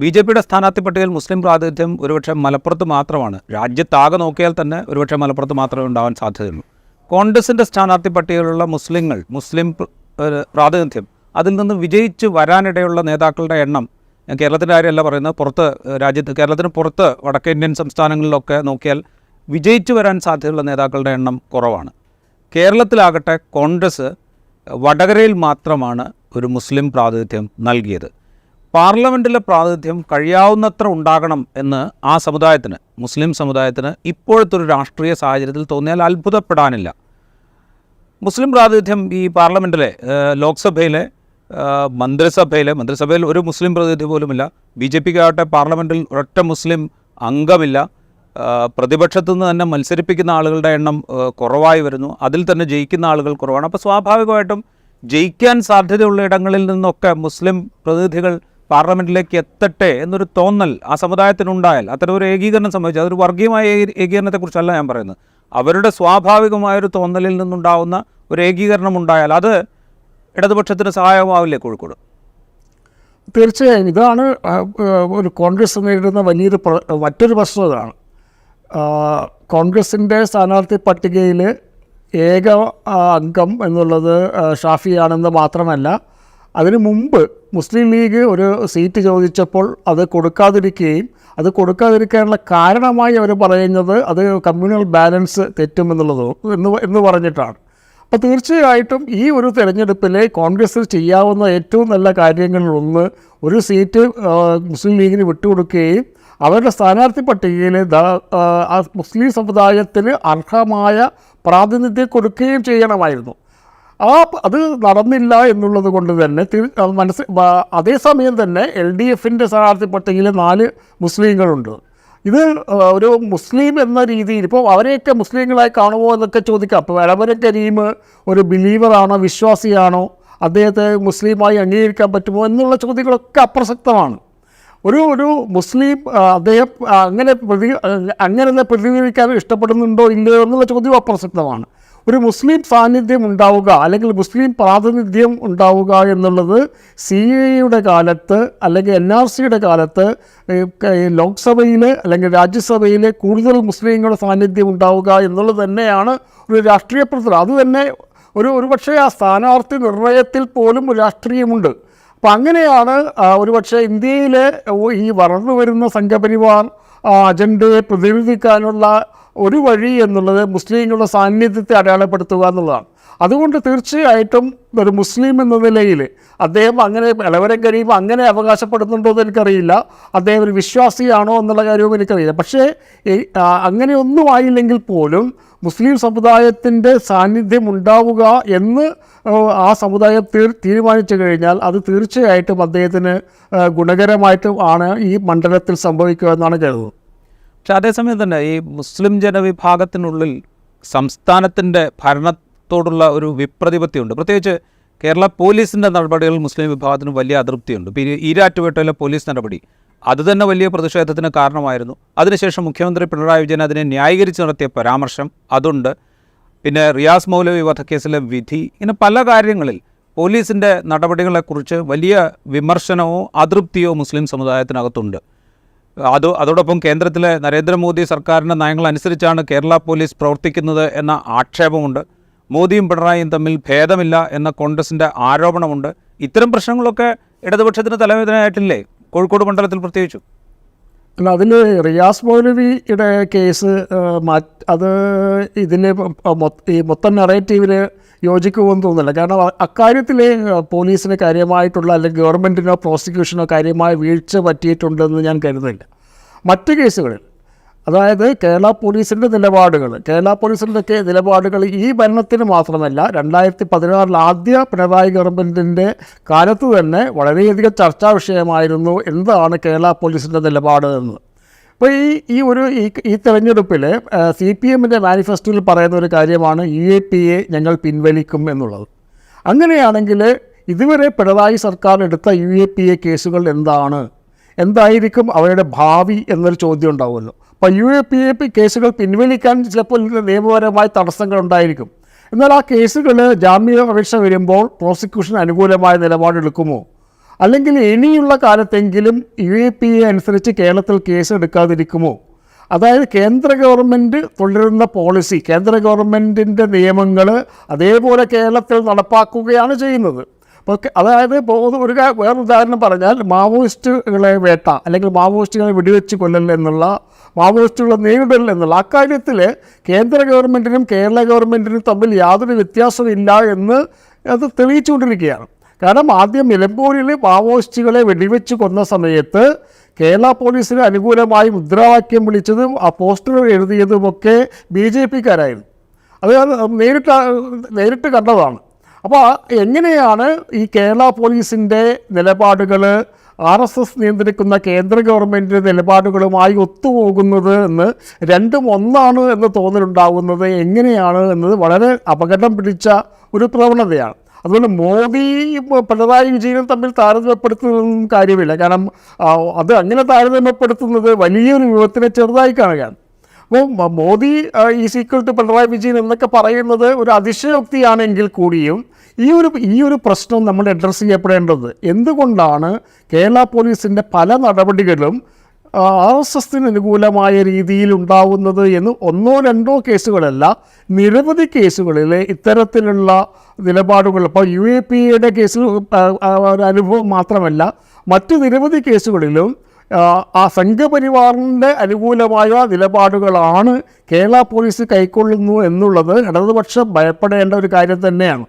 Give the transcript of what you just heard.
B J പിയുടെ സ്ഥാനാർത്ഥി പട്ടികയിൽ മുസ്ലിം പ്രാതിനിധ്യം ഒരുപക്ഷെ മലപ്പുറത്ത് മാത്രമാണ്. രാജ്യത്താകെ നോക്കിയാൽ തന്നെ ഒരുപക്ഷെ മലപ്പുറത്ത് മാത്രമേ ഉണ്ടാവാൻ സാധ്യതയുള്ളൂ. കോൺഗ്രസിന്റെ സ്ഥാനാർത്ഥി പട്ടികയിലുള്ള മുസ്ലിങ്ങൾ മുസ്ലിം പ്ര- പ്രാതിനിധ്യം അതിൽ നിന്ന് വിജയിച്ച് വരാനിടയുള്ള നേതാക്കളുടെ എണ്ണം കേരളത്തിന്റെ കാര്യമല്ല പറയുന്നത് പുറത്ത് രാജ്യത്ത് കേരളത്തിന് പുറത്ത് വടക്കേ ഇന്ത്യൻ സംസ്ഥാനങ്ങളിലൊക്കെ നോക്കിയാൽ വിജയിച്ചു വരാൻ സാധ്യതയുള്ള നേതാക്കളുടെ എണ്ണം കുറവാണ്. കേരളത്തിലാകട്ടെ കോൺഗ്രസ് വടകരയിൽ മാത്രമാണ് ഒരു മുസ്ലിം പ്രാതിനിധ്യം നൽകിയത്. പാർലമെന്റിലെ പ്രാതിനിധ്യം കഴിയാവുന്നത്ര ഉണ്ടാകണം എന്ന് ആ സമുദായത്തിന് മുസ്ലിം സമുദായത്തിന് ഇപ്പോഴത്തെ ഒരു രാഷ്ട്രീയ സാഹചര്യത്തിൽ തോന്നിയാൽ അത്ഭുതപ്പെടാനില്ല. മുസ്ലിം പ്രാതിനിധ്യം ഈ പാർലമെന്റിലെ ലോക്സഭയിലെ മന്ത്രിസഭയിലെ മന്ത്രിസഭയിൽ ഒരു മുസ്ലിം പ്രതിനിധി പോലുമില്ല. ബി ജെ പിക്കാകട്ടെ പാർലമെന്റിൽ ഒരൊറ്റ മുസ്ലിം അംഗമില്ല. പ്രതിപക്ഷത്തു നിന്ന് തന്നെ മത്സരിപ്പിക്കുന്ന ആളുകളുടെ എണ്ണം കുറവായി വരുന്നു. അതിൽ തന്നെ ജയിക്കുന്ന ആളുകൾ കുറവാണ്. അപ്പോൾ സ്വാഭാവികമായിട്ടും ജയിക്കാൻ സാധ്യതയുള്ള ഇടങ്ങളിൽ നിന്നൊക്കെ മുസ്ലിം പ്രതിനിധികൾ പാർലമെന്റിലേക്ക് എത്തട്ടെ എന്നൊരു തോന്നൽ ആ സമുദായത്തിനുണ്ടായാൽ അത്തരം ഒരു ഏകീകരണം സംഭവിച്ചു അതൊരു വർഗീയമായ ഏകീകരണത്തെക്കുറിച്ചല്ല ഞാൻ പറയുന്നത്. അവരുടെ സ്വാഭാവികമായൊരു തോന്നലിൽ നിന്നുണ്ടാവുന്ന ഒരു ഏകീകരണം ഉണ്ടായാൽ അത് ഇടതുപക്ഷത്തിന് സഹായമാവില്ലേ കോഴിക്കോട്? തീർച്ചയായും. ഇതാണ് ഒരു കോൺഗ്രസ് നേരിടുന്ന വലിയൊരു മറ്റൊരു പ്രശ്നം ഇതാണ് കോൺഗ്രസിന്റെ സ്ഥാനാർത്ഥി പട്ടികയിൽ ഏക അംഗം എന്നുള്ളത് ഷാഫിയാണെന്ന് മാത്രമല്ല അതിനു മുമ്പ് മുസ്ലിം ലീഗ് ഒരു സീറ്റ് ചോദിച്ചപ്പോൾ അത് കൊടുക്കാതിരിക്കുകയും അത് കൊടുക്കാതിരിക്കാനുള്ള കാരണമായി അവർ പറയുന്നത് അത് കമ്മ്യൂണൽ ബാലൻസ് തെറ്റുമെന്നുള്ളത് എന്ന് എന്ന് പറഞ്ഞിട്ടാണ്. അപ്പോൾ തീർച്ചയായിട്ടും ഈ ഒരു തെരഞ്ഞെടുപ്പിൽ കോൺഗ്രസ് ചെയ്യാവുന്ന ഏറ്റവും നല്ല കാര്യങ്ങളിലൊന്ന് ഒരു സീറ്റ് മുസ്ലിം ലീഗിന് വിട്ടുകൊടുക്കുകയും അവരുടെ സ്ഥാനാർത്ഥി പട്ടികയിൽ മുസ്ലിം സമുദായത്തിന് അർഹമായ പ്രാതിനിധ്യം കൊടുക്കുകയും ചെയ്യണമായിരുന്നു. ആ അത് നടന്നില്ല എന്നുള്ളത് കൊണ്ട് തന്നെ തീർ- അത് മനസ്സ് അതേസമയം തന്നെ എൽ ഡി എഫിന്റെ സ്ഥാനാർത്ഥി പട്ടികയിൽ നാല് മുസ്ലിങ്ങളുണ്ട്. ഇത് ഒരു മുസ്ലിം എന്ന രീതിയിൽ ഇപ്പോൾ അവരെയൊക്കെ മുസ്ലിങ്ങളായി കാണുമോ എന്നൊക്കെ ചോദിക്കാം. അപ്പോൾ എളവര കരീം ഒരു ബിലീവറാണോ വിശ്വാസിയാണോ അദ്ദേഹത്തെ മുസ്ലിമായി അംഗീകരിക്കാൻ പറ്റുമോ എന്നുള്ള ചോദ്യങ്ങളൊക്കെ അപ്രസക്തമാണ്. ഒരു ഒരു മുസ്ലിം അദ്ദേഹം അങ്ങനെ പ്രതി അങ്ങനെ തന്നെ പ്രതികരിക്കാൻ ഇഷ്ടപ്പെടുന്നുണ്ടോ ഇല്ലയോ എന്നുള്ള ചോദ്യം അപ്രസക്തമാണ്. ഒരു മുസ്ലിം സാന്നിധ്യം ഉണ്ടാവുക അല്ലെങ്കിൽ മുസ്ലിം പ്രാതിനിധ്യം ഉണ്ടാവുക എന്നുള്ളത് സി എയുടെ കാലത്ത് അല്ലെങ്കിൽ എൻ ആർ സിയുടെ കാലത്ത് ലോക്സഭയിൽ അല്ലെങ്കിൽ രാജ്യസഭയിൽ കൂടുതൽ മുസ്ലിങ്ങളുടെ സാന്നിധ്യം ഉണ്ടാവുക എന്നുള്ളത് തന്നെയാണ് ഒരു രാഷ്ട്രീയ പ്രവർത്തനം. അത് തന്നെ ഒരു ഒരുപക്ഷെ ആ സ്ഥാനാർത്ഥി നിർണയത്തിൽ പോലും ഒരു രാഷ്ട്രീയമുണ്ട്. അപ്പം അങ്ങനെയാണ് ഒരുപക്ഷെ ഇന്ത്യയിലെ ഈ വളർന്നു വരുന്ന സംഘപരിവാർ അജണ്ടയെ പ്രതിനിധിക്കാനുള്ള ഒരു വഴി എന്നുള്ളത് മുസ്ലിങ്ങളുടെ സാന്നിധ്യത്തെ അടയാളപ്പെടുത്തുക എന്നുള്ളതാണ്. അതുകൊണ്ട് തീർച്ചയായിട്ടും ഒരു മുസ്ലിം എന്ന നിലയിൽ അദ്ദേഹം അങ്ങനെ ഇളവരം കരീം അങ്ങനെ അവകാശപ്പെടുന്നുണ്ടോ എന്ന് എനിക്കറിയില്ല. അദ്ദേഹം ഒരു വിശ്വാസിയാണോ എന്നുള്ള കാര്യവും എനിക്കറിയില്ല. പക്ഷേ അങ്ങനെയൊന്നും ആയില്ലെങ്കിൽ പോലും മുസ്ലിം സമുദായത്തിന്റെ സാന്നിധ്യം ഉണ്ടാവുക എന്ന് ആ, സമുദായം തീർ തീരുമാനിച്ചു കഴിഞ്ഞാൽ അത് തീർച്ചയായിട്ടും അദ്ദേഹത്തിന് ഗുണകരമായിട്ടും ആണ് ഈ മണ്ഡലത്തിൽ സംഭവിക്കുക എന്നാണ് കരുതുന്നത്. പക്ഷെ അതേസമയം തന്നെ ഈ മുസ്ലിം ജനവിഭാഗത്തിനുള്ളിൽ സംസ്ഥാനത്തിന്റെ ഭരണത്തോടുള്ള ഒരു വിപ്രതിപത്തിയുണ്ട്. പ്രത്യേകിച്ച് കേരള പോലീസിന്റെ നടപടികൾ മുസ്ലിം വിഭാഗത്തിന് വലിയ അതൃപ്തിയുണ്ട്. ഇപ്പോൾ ഈരാറ്റുപേട്ടയിലെ പോലീസ് നടപടി അത് തന്നെ വലിയ പ്രതിഷേധത്തിന് കാരണമായിരുന്നു. അതിനുശേഷം മുഖ്യമന്ത്രി പിണറായി വിജയൻ അതിനെ ന്യായീകരിച്ച് നടത്തിയ പരാമർശം അതുണ്ട്. പിന്നെ റിയാസ് മൗലവി വധക്കേസിലെ വിധി ഇങ്ങനെ പല കാര്യങ്ങളിൽ പോലീസിന്റെ നടപടികളെക്കുറിച്ച് വലിയ വിമർശനമോ അതൃപ്തിയോ മുസ്ലിം സമുദായത്തിനകത്തുണ്ട്. അത് അതോടൊപ്പം കേന്ദ്രത്തിലെ നരേന്ദ്രമോദി സർക്കാരിന്റെ നയങ്ങൾ അനുസരിച്ചാണ് കേരള പോലീസ് പ്രവർത്തിക്കുന്നത് എന്ന ആക്ഷേപമുണ്ട്. മോദിയും പിണറായിയും തമ്മിൽ ഭേദമില്ല എന്ന കോൺഗ്രസിന്റെ ആരോപണമുണ്ട്. ഇത്തരം പ്രശ്നങ്ങളൊക്കെ ഇടതുപക്ഷത്തിന് തലവേദനയായിട്ടില്ലേ? കോഴിക്കോട് മണ്ഡലത്തിൽ പ്രത്യേകിച്ചും. അല്ല അതിൽ റിയാസ് മൗലവിയുടെ കേസ് മാറ്റ് അത് ഇതിന് ഈ മൊത്തം നറേറ്റീവിന് യോജിക്കുമെന്ന് തോന്നുന്നില്ല. കാരണം അക്കാര്യത്തിൽ പോലീസിന് കാര്യമായിട്ടുള്ള അല്ലെങ്കിൽ ഗവൺമെന്റിനോ പ്രോസിക്യൂഷനോ കാര്യമായ വീഴ്ച പറ്റിയിട്ടുണ്ടെന്ന് ഞാൻ കരുതുന്നില്ല. മറ്റ് കേസുകളിൽ അതായത് കേരള പോലീസിന്റെ നിലപാടുകൾ കേരള പോലീസിന്റെ ഒക്കെ നിലപാടുകൾ ഈ ഭരണത്തിന് മാത്രമല്ല രണ്ടായിരത്തി പതിനാറിൽ ആദ്യ പിണറായി ഗവൺമെന്റിന്റെ കാലത്ത് തന്നെ വളരെയധികം ചർച്ചാ വിഷയമായിരുന്നു എന്താണ് കേരള പോലീസിന്റെ നിലപാട് എന്ന്. അപ്പോൾ ഈ ഈ ഒരു ഈ തെരഞ്ഞെടുപ്പിൽ സി പി എമ്മിന്റെ മാനിഫെസ്റ്റോയിൽ പറയുന്ന ഒരു കാര്യമാണ് യു എ പി എ ഞങ്ങൾ പിൻവലിക്കും എന്നുള്ളത്. അങ്ങനെയാണെങ്കിൽ ഇതുവരെ പിണറായി സർക്കാർ എടുത്ത യു എ പി എ കേസുകൾ എന്താണ്? എന്തായിരിക്കും അവരുടെ ഭാവി എന്നൊരു ചോദ്യം ഉണ്ടാവുമല്ലോ. അപ്പോൾ യു എ പി എ കേസുകൾ പിൻവലിക്കാൻ ചിലപ്പോൾ നിയമപരമായ തടസ്സങ്ങൾ ഉണ്ടായിരിക്കും. എന്നാൽ ആ കേസുകൾ ജാമ്യ അപേക്ഷ വരുമ്പോൾ പ്രോസിക്യൂഷൻ അനുകൂലമായ നിലപാടെടുക്കുമോ? അല്ലെങ്കിൽ ഇനിയുള്ള കാലത്തെങ്കിലും യു എ പി എ അനുസരിച്ച് കേരളത്തിൽ കേസ് എടുക്കാതിരിക്കുമോ അതായത് കേന്ദ്ര ഗവൺമെന്റ് തുടരുന്ന പോളിസി കേന്ദ്ര ഗവൺമെന്റിന്റെ നിയമങ്ങൾ അതേപോലെ കേരളത്തിൽ നടപ്പാക്കുകയാണ് ചെയ്യുന്നത്. അതായത് ഇപ്പോൾ ഒരു വേറെ ഉദാഹരണം പറഞ്ഞാൽ മാവോയിസ്റ്റുകളെ വേട്ട അല്ലെങ്കിൽ മാവോയിസ്റ്റുകളെ വെടിവെച്ച് കൊല്ലൽ എന്നുള്ള മാവോയിസ്റ്റുകളെ നേരിടൽ എന്നുള്ള അക്കാര്യത്തിൽ കേന്ദ്ര ഗവൺമെന്റിനും കേരള ഗവൺമെന്റിനും തമ്മിൽ യാതൊരു വ്യത്യാസമില്ല എന്ന് അത് തെളിയിച്ചുകൊണ്ടിരിക്കുകയാണ്. കാരണം ആദ്യം നിലമ്പൂരിൽ മാവോയിസ്റ്റുകളെ വെടിവെച്ച് കൊന്ന സമയത്ത് കേരള പോലീസിന് അനുകൂലമായി മുദ്രാവാക്യം വിളിച്ചതും ആ പോസ്റ്ററുകൾ എഴുതിയതുമൊക്കെ ബി ജെ പിക്കാരായിരുന്നു. അത് നേരിട്ട് നേരിട്ട് കണ്ടതാണ്. അപ്പോൾ എങ്ങനെയാണ് ഈ കേരള പോലീസിന്റെ നിലപാടുകൾ ആർ എസ് എസ് നിയന്ത്രിക്കുന്ന കേന്ദ്ര ഗവൺമെന്റിന്റെ നിലപാടുകളുമായി ഒത്തുപോകുന്നത് എന്ന് രണ്ടും ഒന്നാണ് എന്ന് തോന്നലുണ്ടാകുന്നത് എങ്ങനെയാണ് എന്നത് വളരെ അപകടം പിടിച്ച ഒരു പ്രവണതയാണ്. അതുകൊണ്ട് മോദിയും പിണറായി വിജയനും തമ്മിൽ താരതമ്യപ്പെടുത്തുന്നതൊന്നും കാര്യമില്ല. കാരണം അത് അങ്ങനെ താരതമ്യപ്പെടുത്തുന്നത് വലിയൊരു വിപത്തിനെ ചെറുതായി കാണുകയാണ്. അപ്പോൾ Modi is equal to Pinarayi Vijayan എന്നൊക്കെ പറയുന്നത് ഒരു അതിശയോക്തിയാണെങ്കിൽ കൂടിയും ഈ ഒരു ഈ ഒരു പ്രശ്നം നമ്മൾ അഡ്രസ്സ് ചെയ്യപ്പെടേണ്ടത്. എന്തുകൊണ്ടാണ് കേരള പോലീസിന്റെ പല നടപടികളും ആർ എസ് എസിന് അനുകൂലമായ രീതിയിൽ ഉണ്ടാവുന്നത് എന്ന് ഒന്നോ രണ്ടോ കേസുകളല്ല നിരവധി കേസുകളിൽ ഇത്തരത്തിലുള്ള നിലപാടുകൾ. ഇപ്പോൾ യു എ പി എയുടെ കേസിൽ ഒരു അനുഭവം മാത്രമല്ല മറ്റ് നിരവധി കേസുകളിലും ആ സംഘപരിവാറിന്റെ അനുകൂലമായ നിലപാടുകളാണ് കേരള പോലീസ് കൈക്കൊള്ളുന്നു എന്നുള്ളത് ഇടതുപക്ഷം ഭയപ്പെടേണ്ട ഒരു കാര്യം തന്നെയാണ്.